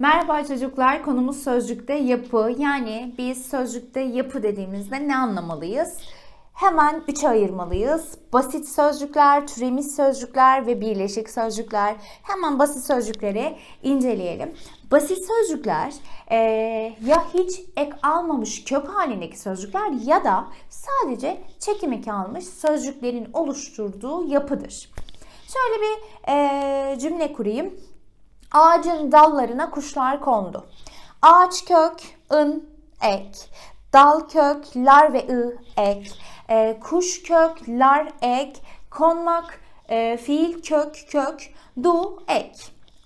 Merhaba çocuklar, konumuz sözcükte yapı. Yani biz sözcükte yapı dediğimizde ne anlamalıyız? Hemen üçe ayırmalıyız. Basit sözcükler, türemiş sözcükler ve birleşik sözcükler. Hemen basit sözcükleri inceleyelim. Basit sözcükler eee, ya hiç ek almamış kök halindeki sözcükler ya da sadece çekim eki almış sözcüklerin oluşturduğu yapıdır. Şöyle bir eee, cümle kurayım. Ağacın dallarına kuşlar kondu. Ağaç kök, ın, ek. Dal kök, lar ve ı, ek. Ee, kuş kök, lar, ek. Konmak, e, fiil kök, kök. Du, ek.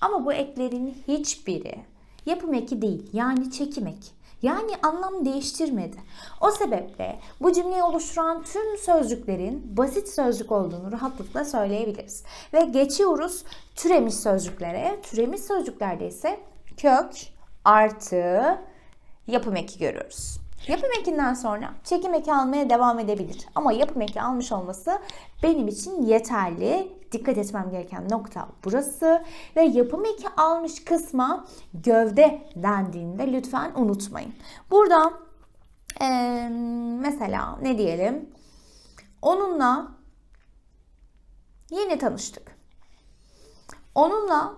Ama bu eklerin hiçbiri yapım eki değil. Yani çekim eki. Yani anlam değiştirmedi. O sebeple bu cümleyi oluşturan tüm sözcüklerin basit sözcük olduğunu rahatlıkla söyleyebiliriz. Ve geçiyoruz türemiş sözcüklere. Türemiş sözcüklerde ise kök artı yapım eki görüyoruz. Yapım ekinden sonra çekim eki almaya devam edebilir. Ama yapım eki almış olması benim için yeterli. Dikkat etmem gereken nokta burası. Ve yapım eki almış kısma gövde dendiğinde lütfen unutmayın. Burada eee, mesela ne diyelim? Onunla yeni tanıştık. Onunla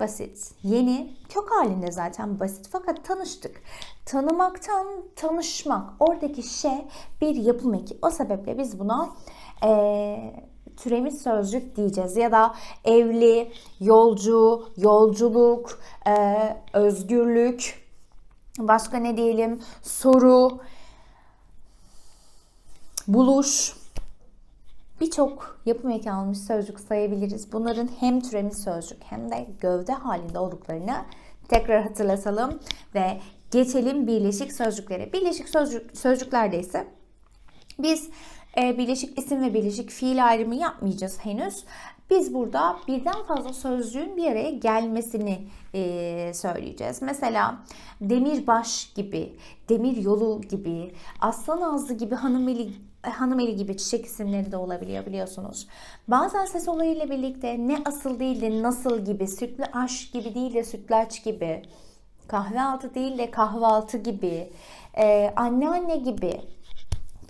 basit, yeni, kök halinde zaten basit fakat tanıştık. Tanımaktan tanışmak, oradaki şey bir yapım eki. O sebeple biz buna eee türemiş sözcük diyeceğiz ya da evli, yolcu, yolculuk, eee, özgürlük, başka ne diyelim, soru, buluş, birçok yapım eki almış sözcük sayabiliriz. Bunların hem türemiş sözcük hem de gövde halinde olduklarını tekrar hatırlatalım ve geçelim birleşik sözcüklere. Birleşik sözcük, sözcüklerde ise biz e, birleşik isim ve birleşik fiil ayrımı yapmayacağız henüz. Biz burada birden fazla sözcüğün bir araya gelmesini e, söyleyeceğiz. Mesela demirbaş gibi, demir yolu gibi, aslan ağzı gibi, hanımeli hanımeli gibi çiçek isimleri de olabiliyor biliyorsunuz. Bazen ses olayıyla birlikte ne asıl değil de nasıl gibi, sütlü aşk gibi değil de sütlaç gibi, kahvaltı değil de kahvaltı gibi, e, anneanne gibi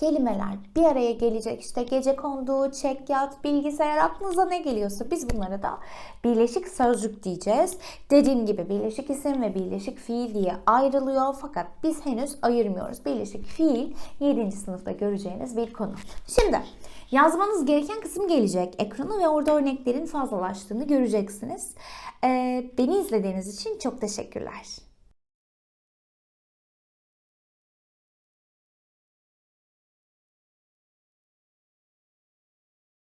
kelimeler bir araya gelecek. İşte gece kondu, çek yat, bilgisayar aklınıza ne geliyorsa biz bunlara da birleşik sözcük diyeceğiz. Dediğim gibi birleşik isim ve birleşik fiil diye ayrılıyor fakat biz henüz ayırmıyoruz. Birleşik fiil 7. sınıfta göreceğiniz bir konu. Şimdi yazmanız gereken kısım gelecek ekrana ve orada örneklerin fazlalaştığını göreceksiniz. Ee, beni izlediğiniz için çok teşekkürler.